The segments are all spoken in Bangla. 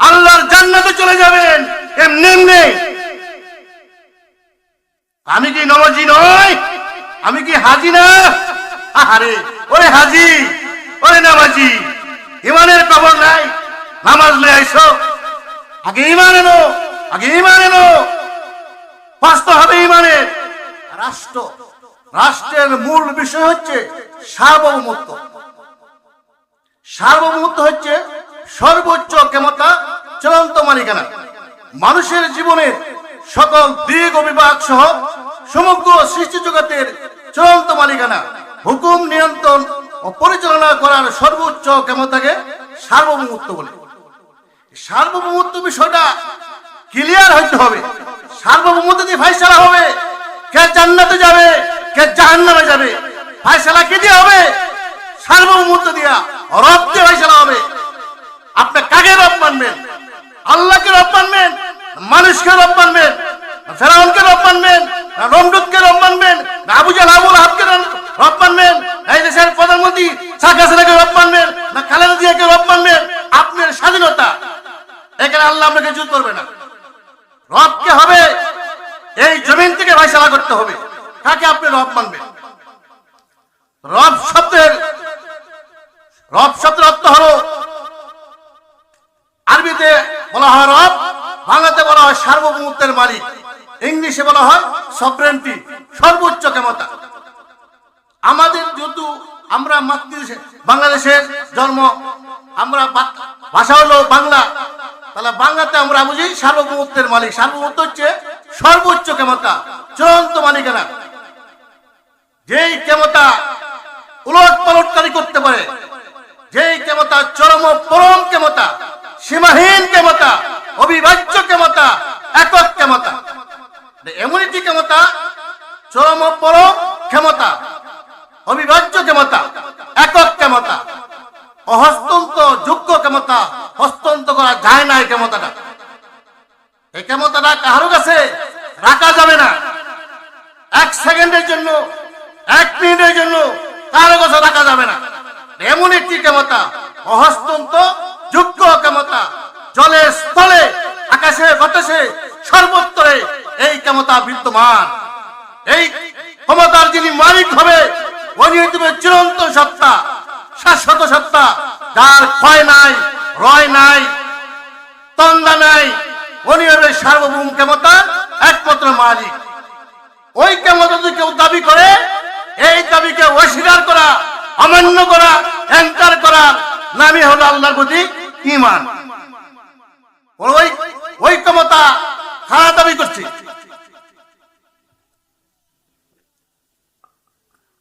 আল্লাহর জান্নাতে চলে যাবেন। এমনি এমনি। আমি কি নবজি নয় আমি কি হাজি না? আরে ওরে হাজি, ওরে নামাজি, ইমানের খবর নাই, নামাজ লয়ে আইসো। আগে ইমান এনো আগে ইমান এনো বাঁচতে হবে ইমানের রাষ্ট্র, রাষ্ট্রের মূল বিষয় হচ্ছে সার্বভৌমত্ব। সার্বভৌমত্ব হচ্ছে সর্বোচ্চ ক্ষমতা চূড়ান্ত মালিকানা। মানুষের জীবনের সকল দিক ও বিভাগ সহ সমগ্র সৃষ্টি জগতের চূড়ান্ত মালিকানা, হুকুম নিয়ন্ত্রণ ও পরিচালনা করার সর্বোচ্চ ক্ষমতাকে সার্বভৌমত্ব বলে। সার্বভৌমত্ব বিষয়টা ক্লিয়ার হইতে হবে। সার্বভৌমত্ব দিয়ে ফাইসালা হবে। কে জান্নাতে যাবে, কে জাহান্নামে যাবে? ফাইসালা কে দিয়ে হবে? সার্বভৌমত্ব দিয়া রব দিয়ে ফাইসালা হবে। আপনি কাকে রব মানবেন? আল্লাহকে রব মানবেন? মানুষকে রব মানবেন? ফেরাউনকে রব মানবেন? না রমদুতকে রব মানবেন? আবু জাল আবুল হাবকে রব মানবেন? এই দেশের প্রধানমন্ত্রী শেখ হাসিনাকে রব মানবেন? না খালেদা জিয়াকে রব মানবেন? আপনার স্বাধীনতা। এখানে আল্লাহ আপনাকে জুত করবে না। রবকে হবে, এই জমিন থেকে ফয়সালা করতে হবে। কাকে আপনি রব মানবেন? রব শব্দের রব শব্দের অর্থ হলো আরবিতে বলা হয় রব, বাংলাতে বলা হয় সার্বভৌমত্বের মালিক। ইংলিশে বলা হয় সফরেন্টি সর্বোচ্চ ক্ষমতা। আমাদের যেহেতু আমরা মাতৃদেশে বাংলাদেশের জন্ম, আমরা ভাষা হলো বাংলা। তাহলে বাংলাতে আমরা বুঝি সার্বভৌমত্বের মালিক। সার্বভৌমত্ব হচ্ছে সর্বোচ্চ ক্ষমতা, চূড়ান্ত মালিকানা। যেই ক্ষমতা উলট পালটকারী করতে পারে, যেই ক্ষমতা চরম পরম ক্ষমতা সীমাহীন ক্ষমতা, অবিভাজ্য ক্ষমতা, একক ক্ষমতা। এমন একটি ক্ষমতা, চরম পরম ক্ষমতা, অবিভাজ্য ক্ষমতা, একক ক্ষমতা। অহস্তন্ত যোগ্য ক্ষমতা হস্তন্ত করা যায় না এই ক্ষমতাটা। এই ক্ষমতাটা কারও কাছে রাখা যাবে না। এক সেকেন্ডের জন্য, এক মিনিটের জন্য কারও কাছে রাখা যাবে না। এমন একটি ক্ষমতা, অহস্তন্ত যোগ্য ক্ষমতা জলে, স্থলে, আকাশে, বাতাসে সর্বত্রে এই ক্ষমতা বিদ্যমান। এই ক্ষমতার যিনি মালিক হবে চিরন্ত সত্তা, শাশ্বত সত্তা, যার ক্ষয় নাই, রয় নাই, তন্দা নাই উনি হবে সার্বভৌম ক্ষমতা, একমাত্র মালিক। ওই ক্ষমতা যদি কেউ দাবি করে, এই দাবিকে অস্বীকার করা, অমান্য করা, অ্যাঙ্কার করা, নামই হলো আল্লাহর প্রতি ইমান। ওই ক্ষমতা খারাপ দাবি করছে।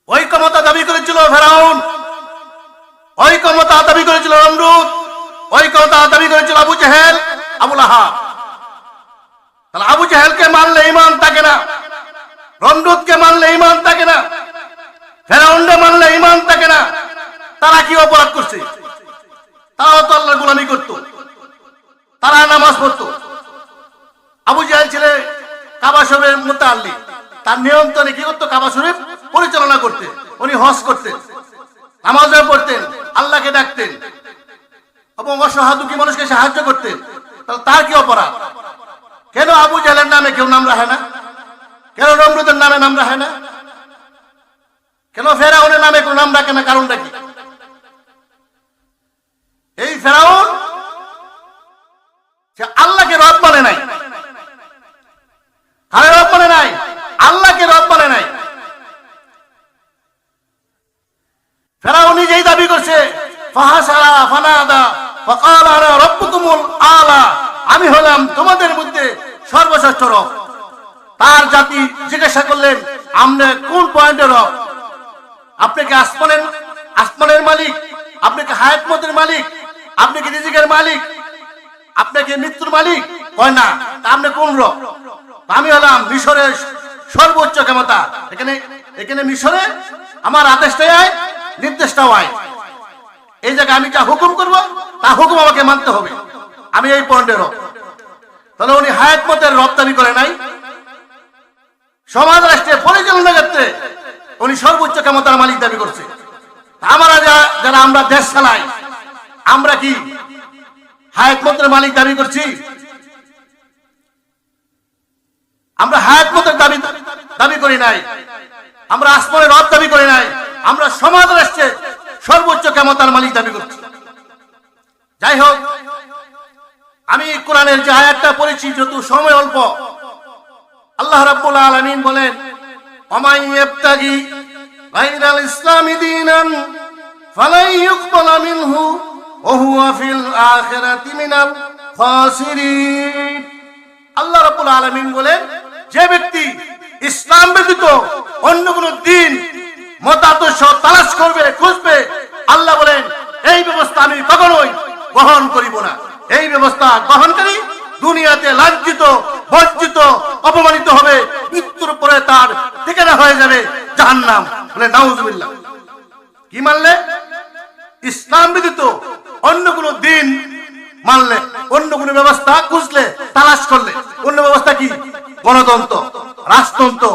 ওই ক্ষমতা দাবি করেছিল ফেরাউন। ওই ক্ষমতা দাবি করেছিল নমরুদ ওই ক্ষমতা দাবি করেছিল আবু জাহেল, আবুল আহাব। তাহলে আবু জাহেলকে মানলে ইমান থাকে না। রমরুদকে মানলে ইমান থাকে না। ফেরাউন্ডে মানলে ইমান থাকে না। তারা কি অপরাধ করছে? তারাও তো আল্লাহর গোলামি করতো। তারা নামাজ পড়তো। আবু জাহেল ছেলে কাবা শরীফের মোতাল্লি, তার নিয়ন্ত্রণে কি করতো? কাবা শরীফ পরিচালনা করতে উনি হজ করতেন, নামাজও পড়তেন, আল্লাহকে ডাকতেন এবং অসহায় দুঃখী মানুষকে সাহায্য করতেন। তাহলে তার কি অপরাধ? কেন আবু জাহেলের নামে কেউ নাম রাখে না? কেন নমরুদের নামে নাম রাখে না? কেন ফেরাউনের নামে কেউ নাম রাখে না? কারণটা কি? এই ফেরাউন, সে আল্লাহকে রব মানে নাই। কারে রব মানে নাই? আল্লাহকে রব মানে নাই। ফেরাউন নিজেই দাবি করছে, ফাহাসারা ফানাদা, ফাকাল রব্বুকুমুল আলা। আমি হলাম তোমাদের মধ্যে সর্বশ্রেষ্ঠ রব। তার জাতি জিজ্ঞাসা করলেন, আমরা কোন পয়েন্টের রব? আপনি কি আসমানের আসমানের মালিক? আপনি কি হায়াতমতের মালিক? আপনি কি রিজিকের মালিক? আপনি কি মৃত্যুর মালিক? কয় না। আপনি কোন রব আমি হলাম মিশরের সর্বোচ্চ ক্ষমতা। এখানে এখানে মিশরে আমার আদেশটাই আয়, নির্দেশটাও আয়। এই জায়গায় আমি যা হুকুম করব, তা হুকুম আমাকে মানতে হবে। আমি এই পয়েন্টের রব। তাহলে উনি হায়াত মতের দাবি করে নাই। সমাজ রাষ্ট্রে পরিচালনা ক্ষেত্রে উনি সর্বোচ্চ ক্ষমতার মালিক দাবি করছে। আমরা যারা আমরা দেশ চালাই আমরা কি হায়াত মালিক দাবি করছি? আমরা হায়াত দাবি দাবি করি নাই। আমরা আসমানের রব দাবি করি নাই। আমরা সমাজ রাষ্ট্রের সর্বোচ্চ ক্ষমতার মালিক দাবি করছি। যাই হোক, আমি কোরআনের যে আয়াতটা পড়েছি যেহেতু সময় অল্প, আল্লাহ রাব্বুল আলামিন বলেন অমাই ইবতাগি গায়রাল ইসলামি দীনান, ফালাই ইউকবাল মিনহু আল্লাহ বলেন, যে ব্যক্তি ইসলাম ব্যতীত অন্য দিন মতাদর্শ তালাশ করবে, খুঁজবে, আল্লাহ বলেন, এই ব্যবস্থা আমি কখনোই গ্রহণ করিব না। এই ব্যবস্থা গ্রহণকারী দুনিয়াতে লাঞ্ছিত, বঞ্চিত, অপমানিত হবে, মৃত্যুর পরে তার ঠিকানা হয়ে যাবে জাহান্নাম। বলে, নাউজুবিল্লাহ। কি মানলে? ইসলাম ব্যতীত অন্য কোন দিন মানলে, অন্য কোন ব্যবস্থা খুঁজলে, তালাশ করলে, অন্য ব্যবস্থা কি? গণতন্ত্র, রাজতন্ত্র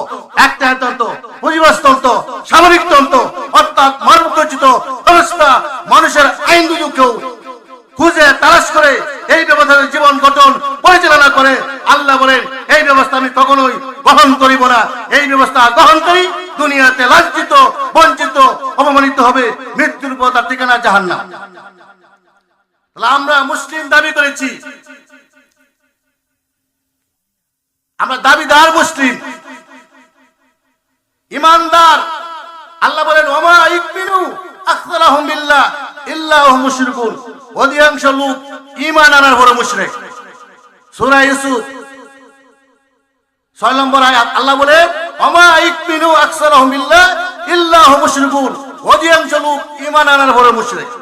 একটায়তন্ত্র পরিবেশতন্ত্র সামরিকতন্ত্র অর্থাৎ মানবরচিত ব্যবস্থা মানুষের আইন দুজকেও খুঁজে, তালাশ করে এই ব্যবস্থার জীবন গঠন পরিচালনা করে। আল্লাহ বলেন, এই ব্যবস্থা আমি কখনোই গ্রহণ করিব না। এই ব্যবস্থা গ্রহণ করি, দুনিয়াতে লাঞ্ছিত, বঞ্চিত, অপমানিত হবে, মৃত্যুর পর তার ঠিকানা জাহান্নাম। তাহলে আমরা মুসলিম দাবি করেছি। আমরা দাবিদার মুসলিম। ইমানদার। আল্লাহ বলেন, ওমা ইকমিনু আকসারাহুম বিল্লাহ ইল্লা মুশরিকুন। অধিকাংশ লোক ঈমান আনার বড় মুশরিক। সূরা ইউসুফ। 6 নম্বর আয়াত, আল্লাহ বলে, ওমা ইকমিনু আকসারাহুম বিল্লাহ ইল্লা হুম মুশরিকুন। অধিকাংশ লোক ঈমান আনার বড় মুশরিক।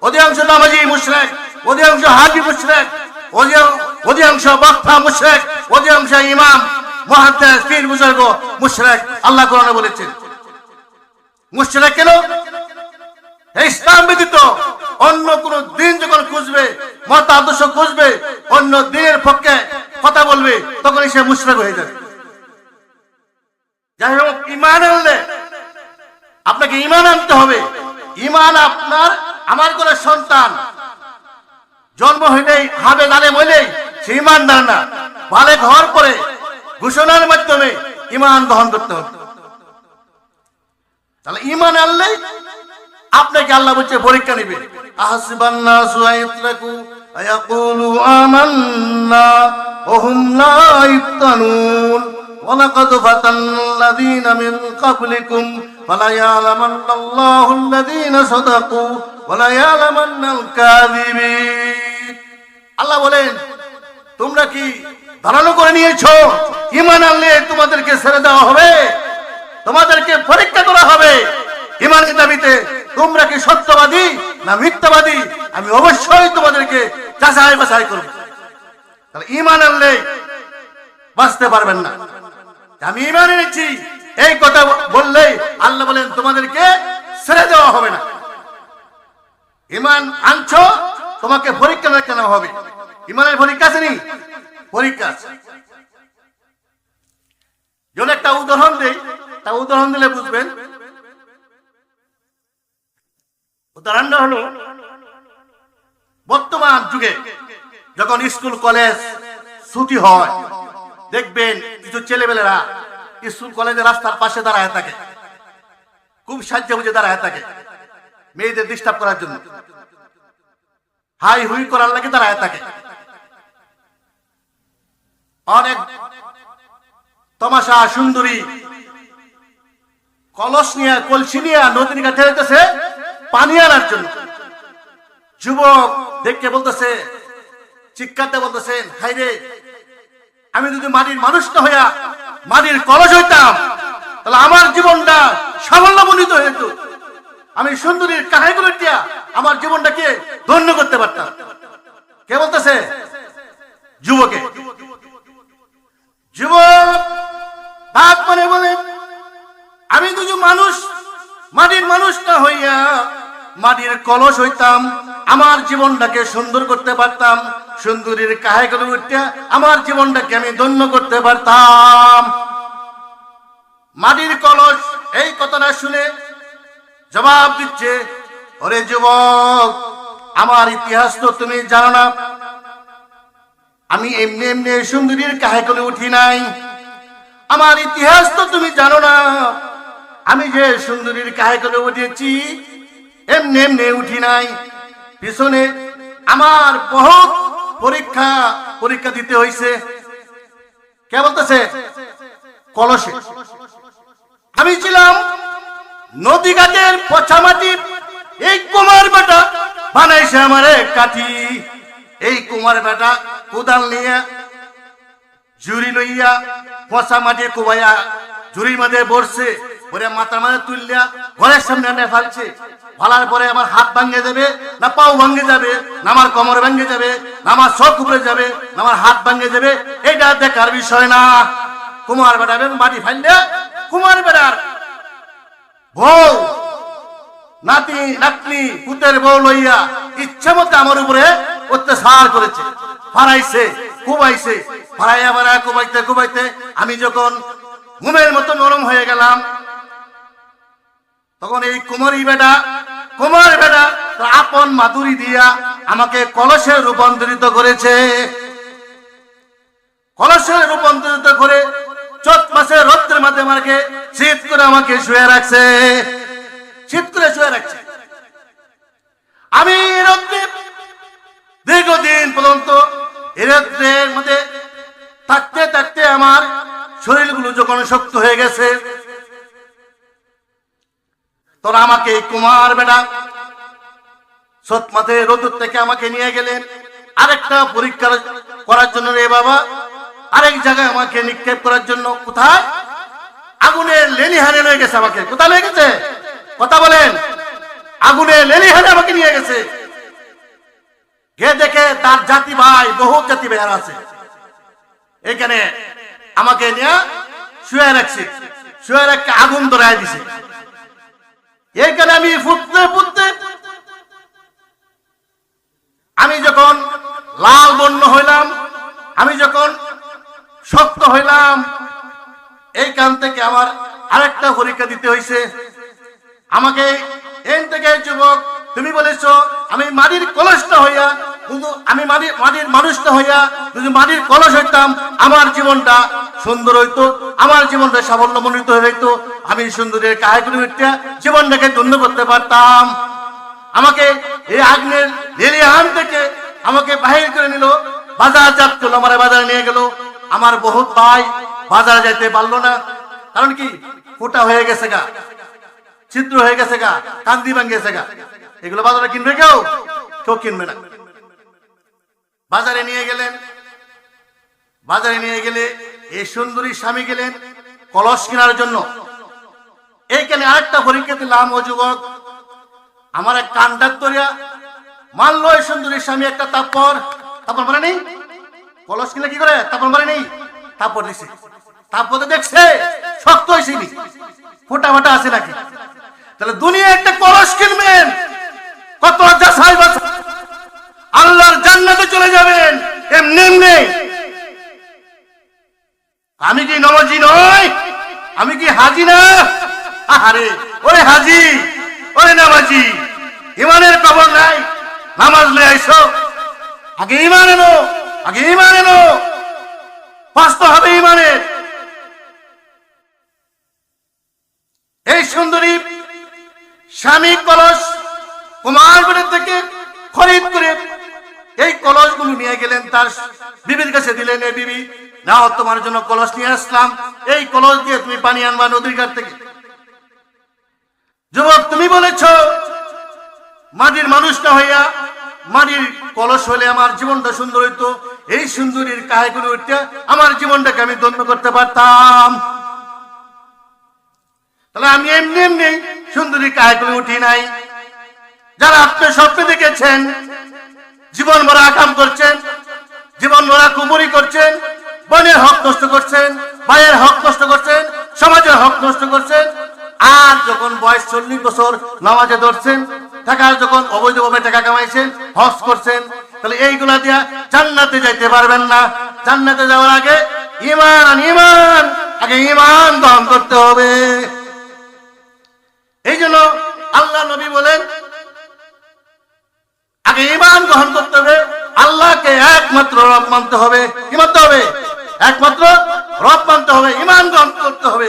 অধিকাংশ নামাজি মুশরিক, অধিকাংশ হাজি মুশরিক অধিকাংশ- বক্তা মুশরিক, অধিকাংশ ইমাম পীর বুজুর্গ আল্লাহ কোরআনে বলেছেন। কেন? ইসলাম ব্যতীত অন্য কোন দিন যখন খুঁজবে, মত আদর্শ খুঁজবে, অন্য দিনের পক্ষে কথা বলবে তখন সে মুশরিক হয়ে যাবে। যাই হোক, ইমান আনলে আপনাকে ইমান আনতে হবে। ইমান আপনার আমার কোন সন্তান জন্ম হইলেই, হাবে দানে মইলেই সে ইমান দান না। ভালে ঘর করে ঘোষণার মাধ্যমে ইমান গ্রহণ করতে হবে। তাহলে ইমান আনলে আপনাকে আল্লাহ বলছে, পরীক্ষা নিবে। আহসিবান্না সুয়াইত্রাকু আয়াকুলু আমান্না ওহুম লা ইফতানুন। ওয়ালাকাদ ফাতান্নাল্লাযীনা মিন ক্বাবলিকুম فليعلمن الله الذين صدقوا وليعلمن الكاذبين আল্লাহ বলেন তোমরা কি ধারণা করে নিয়েছো ইমান আনলে তোমাদেরকে ছেড়ে দেওয়া হবে তোমাদেরকে পরীক্ষা করা হবে ইমানের দাবিতে তোমরা কি সত্যবাদী না মিথ্যাবাদী আমি অবশ্যই তোমাদেরকে যাচাই বাছাই করব তাহলে ইমান আনলে বাঁচতে পারবেন না আমি ইমান এনেছি এই কথা বললেই আল্লাহ বলেন, তোমাদেরকে ছেড়ে দেওয়া হবে না। ইমান আনছো, তোমাকে পরীক্ষা কেন হবে। ইমানের পরীক্ষা আছে নি? পরীক্ষা আছে। যেমন একটা উদাহরণ দেই, তা উদাহরণ দিলে বুঝবেন। উদাহরণটা হলো, বর্তমান যুগে যখন স্কুল, কলেজ ছুটি হয়, দেখবেন কিছু ছেলেবেলেরা স্কুল কলেজের রাস্তার পাশে দাঁড়ায় থাকে। খুব সাহায্য বুঝে দাঁড়ায় থাকে মেয়েদের ডিস্টার্ব করার জন্য। হাই হুই করার লাগে দাঁড়ায় থাকে। অনেক তমাশা সুন্দরী কলস নিয়ে, কলসি নিয়ে নদীর কাছে যেতেছে পানি আনার জন্য। যুবক দেখতে বলতেছে চিৎকারতে বলতেছেন হাই রে আমি যদি মাটির মানুষটা হইয়া মাটির কলস হইতাম, তাহলে আমার জীবনটা সাফল্যমণ্ডিত হইত আমি সুন্দরীর কাহাই করে আমার জীবনটাকে ধন্য করতে পারতাম। কে বলতেছে? যুবকে। যুবক ভাত মানে বলে, আমি যদি মানুষ, মাটির মানুষটা হইয়া মাটির কলস হইতাম, আমার জীবনটাকে সুন্দর করতে পারতাম, সুন্দরীর কাহে করে উঠতে আমার জীবনটাকে আমি ধন্য করতে পারতাম। মাটির কলস, এই কথাটা শুনে জবাব দিচ্ছে, ওরে যুবক, আমার ইতিহাস তো তুমি জানো না। আমি এমনি এমনি সুন্দরীর কাহে করে উঠি নাই। আমার ইতিহাস তো তুমি জানো না। আমি যে সুন্দরীর কাহে করে উঠেছি এমনি এমনি উঠি নাই। পিছনে আমার বহুত পরীক্ষা পরীক্ষা দিতে হয়েছে কে বলতেছে? কলসে। আমি ছিলাম নদী ঘাটের পচা মাটি এই কুমার বেটা বানাইছে আমারে কাঠি। এই কুমার বেটা কোদাল নিয়ে জুরি লইয়া পচা মাটি কুবাইয়া জুরির মাঝে বসছে পরে মাথার মাঝে তুললিয়া ঘরের সামনে এনে ফেলছে। ফলার পরে আমার হাত ভাঙ্গে যাবে, না পাও ভাঙ্গে যাবে, না আমার কোমর ভাঙ্গে যাবে, না আমার চোখ উপরে যাবে, না আমার হাত ভাঙ্গে যাবে এটা দেখার বিষয় না। কুমার বেটা মাটি ফাইলে কুমার বেটার বউ, নাতি, নাতনি, পুতের বউ লইয়া ইচ্ছা মতো আমার উপরে অত্যাচার করেছে। ফারাইছে কুবাইছে ফারাইয়া বাড়া কুবাইতে কুবাইতে আমি যখন ঘুমের মতো নরম হয়ে গেলাম। তখন এই কুমারী বেটা, কুমার বেটা আপন মাধুরী দিয়া আমাকে কলসে রূপান্তরিত করেছে। কলসে রূপান্তরিত করে চোদ্দ মাসে রৌদ্রের মাঝে আমাকে শীত করে আমাকে শুয়ে রাখছে। শীত করে শুয়ে রাখছে। আমি রৌদ্রে দীর্ঘদিন পর্যন্ত এই রৌদ্রের মধ্যে থাকতে থাকতে আমার শরীরগুলো যখন শক্ত হয়ে গেছে, তোরা আমাকে কুমার বেটা সৎমাতে রোদুর থেকে আমাকে নিয়ে গেলেন আরেকটা পরীক্ষা করার জন্য রে বাবা, আরেক জায়গায় আমাকে নিক্ষেপ করার জন্য কোথায়? আগুনের লেনি হানে লয়ে গেছে আমাকে। কোথায় লয়ে গেছে? কথা বলেন। আগুনে লেনি হানে আমাকে নিয়ে গেছে। গে দেখে তার জাতি ভাই বহু জাতি ভাই আছে। এখানে আমাকে নিয়ে শুয়ে রাখছে। শুয়ে রাখতে আগুন ধরাই দিছে। এইখানে আমি ফুটতে ফুটতে আমি যখন লাল বন্য হইলাম, আমি যখন শক্ত হইলাম, এইখান থেকে আমার আরেকটা পরীক্ষা দিতে হয়েছে আমাকে এন থেকে যুবক, তুমি বলেছ, আমি মাটির কলসটা হইয়া কিন্তু আমি মাটির মাটির মানুষটা হইয়া যদি মাটির কলস হইতাম, আমার জীবনটা সুন্দর হইতো, আমার জীবনটা সাফল্য মণ্ডিত হয়ে হইতো আমি সুন্দরের করে উঠতে জীবনটাকে ধন্য করতে পারতাম। আমাকে এই আগ্নের লেলিহান থেকে আমাকে বাহির করে নিল, বাজার জাত করল, আমার বাজারে নিয়ে গেল। আমার বহুত ভাই বাজারে যাইতে পারল না। কারণ কি? ফোটা হয়ে গেছে গা। ছিদ্র হয়ে গেছে গা। কান্দি ভাঙ্গেছে গা। এগুলো বাজারে কিনবে কেউ? কেউ কিনবে না। বাজারে নিয়ে গেলেন। বাজারে নিয়ে গেলে এই সুন্দরী স্বামী গেলেন কলস কেনার জন্য। এইখানে আরেকটা পরীক্ষা দিলাম, ও যুবক, আমার এক কান্ডার তরিয়া মানলো এই সুন্দরী স্বামী একটা তারপর তারপর মানে নেই? কলস কিনে কি করে? তারপর মানে নেই? তারপর দিছে। তারপর দেখছে, শক্ত হয়েছে ফোটা ফাটা আছে নাকি? তাহলে দুনিয়া একটা কলস কিনবেন। কত যাচাই বাছাই আল্লাহর জান্নাতে চলে যাবেন। এমনি এমনি। আমি কি নবজি নয় আমি কি হাজি না? আরে ওরে হাজি, ওরে নামাজি ইমানের খবর নাই, নামাজ লে আইসো। আগে ইমান এনো, আগে ইমান এনো। বাঁচতে হবে ইমানের এই সুন্দরী স্বামী কলস কুমার থেকে খরিদ করে এই কলসগুলো নিয়ে গেলেন তার বিবির কাছে দিলেন এই বিবি, নাও তোমার জন্য কলস নিয়ে আসলাম। এই কলস দিয়ে তুমি পানি আনবা নদীর ঘাট থেকে। যুবক, তুমি বলেছ, মাটির মানুষটা হইয়া মাটির কলস হলে আমার জীবনটা সুন্দর হইতো। এই সুন্দরীর কাহে করে উঠতে আমার জীবনটাকে আমি ধন্য করতে পারতাম। তাহলে আমি এমনি এমনি সুন্দরী কাহে করে উঠি নাই। যারা আপনি স্বপ্নে দেখেছেন জীবন ভরা কাম করছেন, জীবন ভরা কুমুরি করছেন, বোনের হক নষ্ট করছেন ভাইয়ের হক নষ্ট করছেন, সমাজের হক নষ্ট করছেন। আর যখন বয়স চল্লিশ বছর নামাজে ধরছেন টাকা যখন অবৈধভাবে টাকা কামাইছেন হস করছেন, তাহলে এইগুলা দিয়া জান্নাতে যাইতে পারবেন না। জান্নাতে যাওয়ার আগে ইমান ইমান আগে ইমান দহন করতে হবে। এই জন্য আল্লাহ নবী বলেন আগে ইমান গ্রহণ করতে হবে। আল্লাহকে একমাত্র রব মানতে হবে। কি মানতে হবে? একমাত্র রব মানতে হবে। ইমান গ্রহণ করতে হবে।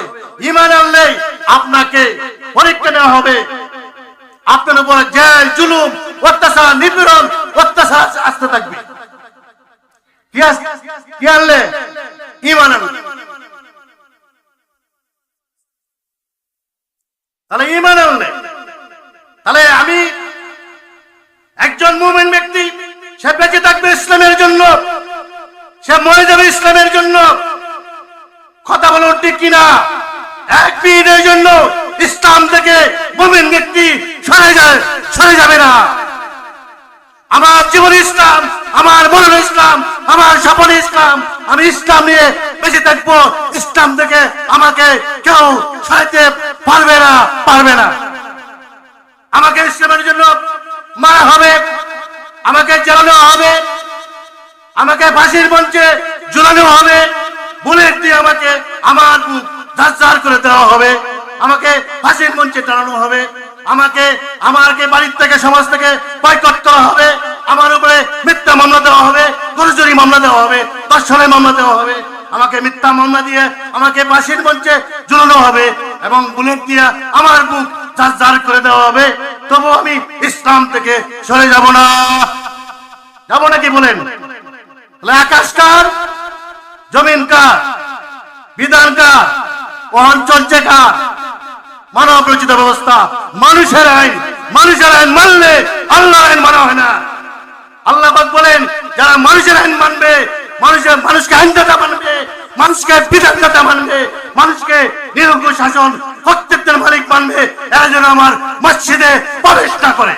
ইমান আনলেই আপনাকে পরীক্ষা নেওয়া হবে। আপনার উপরে জেল জুলুম, অত্যাচার, নিপীড়ন, অত্যাচার আসতে থাকবে। কি আনলে? ইমান আনলে। তাহলে ইমান আনলে। তাহলে আমি একজন মুমিন ব্যক্তি, সে বেঁচে থাকবে ইসলামের জন্য, সে মরে যাবে ইসলামের জন্য। কথা বলুন ঠিক কিনা? এক জন্য ইসলাম থেকে মুমিন ব্যক্তি সরে যায়, সরে যাবে না। আমার জীবন ইসলাম, আমার মরণ ইসলাম, আমার স্বপন ইসলাম, আমি ইসলাম নিয়ে বেঁচে থাকব, ইসলাম থেকে আমাকে কেউ সরাইতে পারবে না পারবে না। আমাকে ইসলামের জন্য মারা হবে, আমাকে জ্বালানো হবে, আমাকে ফাঁসির মঞ্চে ঝুলানো হবে বুলেট দিয়ে আমাকে আমার ঝাঁঝার করে দেওয়া হবে, আমাকে ফাঁসির মঞ্চে টানানো হবে, আমাকে আমাকে বাড়ির থেকে, সমাজ থেকে বয়কট করা হবে, আমার উপরে মিথ্যা মামলা দেওয়া হবে গরুচুরি মামলা দেওয়া হবে দর্শনের মামলা দেওয়া হবে, আমাকে মিথ্যা মামলা দিয়ে, আমাকে ফাঁসির মঞ্চে ঝুলানো হবে, এবং বুলেট দিয়ে আমার মুখ ঝাঁঝার করে দেওয়া হবে তবু আমি ইসলাম থেকে সরে যাব না। যাব নাকি বলেন? আকাশ কার? জমিন কার? বিধান কার? বহন চলছে কার? মানব রচিত ব্যবস্থা, মানুষের আইন মানুষের আইন মানলে আল্লাহ আইন মানা হয় না। আল্লাহ বলেন, যারা মানুষের আইন মানবে, মানুষের, মানুষকে আইনদাতা মানবে মানুষকে বিধানদাতা মানবে, মানুষকে নিরঙ্কুশ শাসন কর্তৃত্বের মালিক মানবে, এরা যেন আমার মসজিদে প্রবেশ না করে।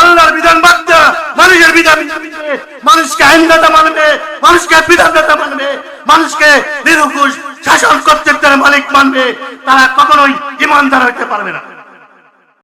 আল্লাহর বিধান বাদ মানুষের মানুষকে মানবে মানুষকে মানবে, মানুষকে শাসন মালিক মানবে। তারা কখনোই ইমানদার হতে পারবে না।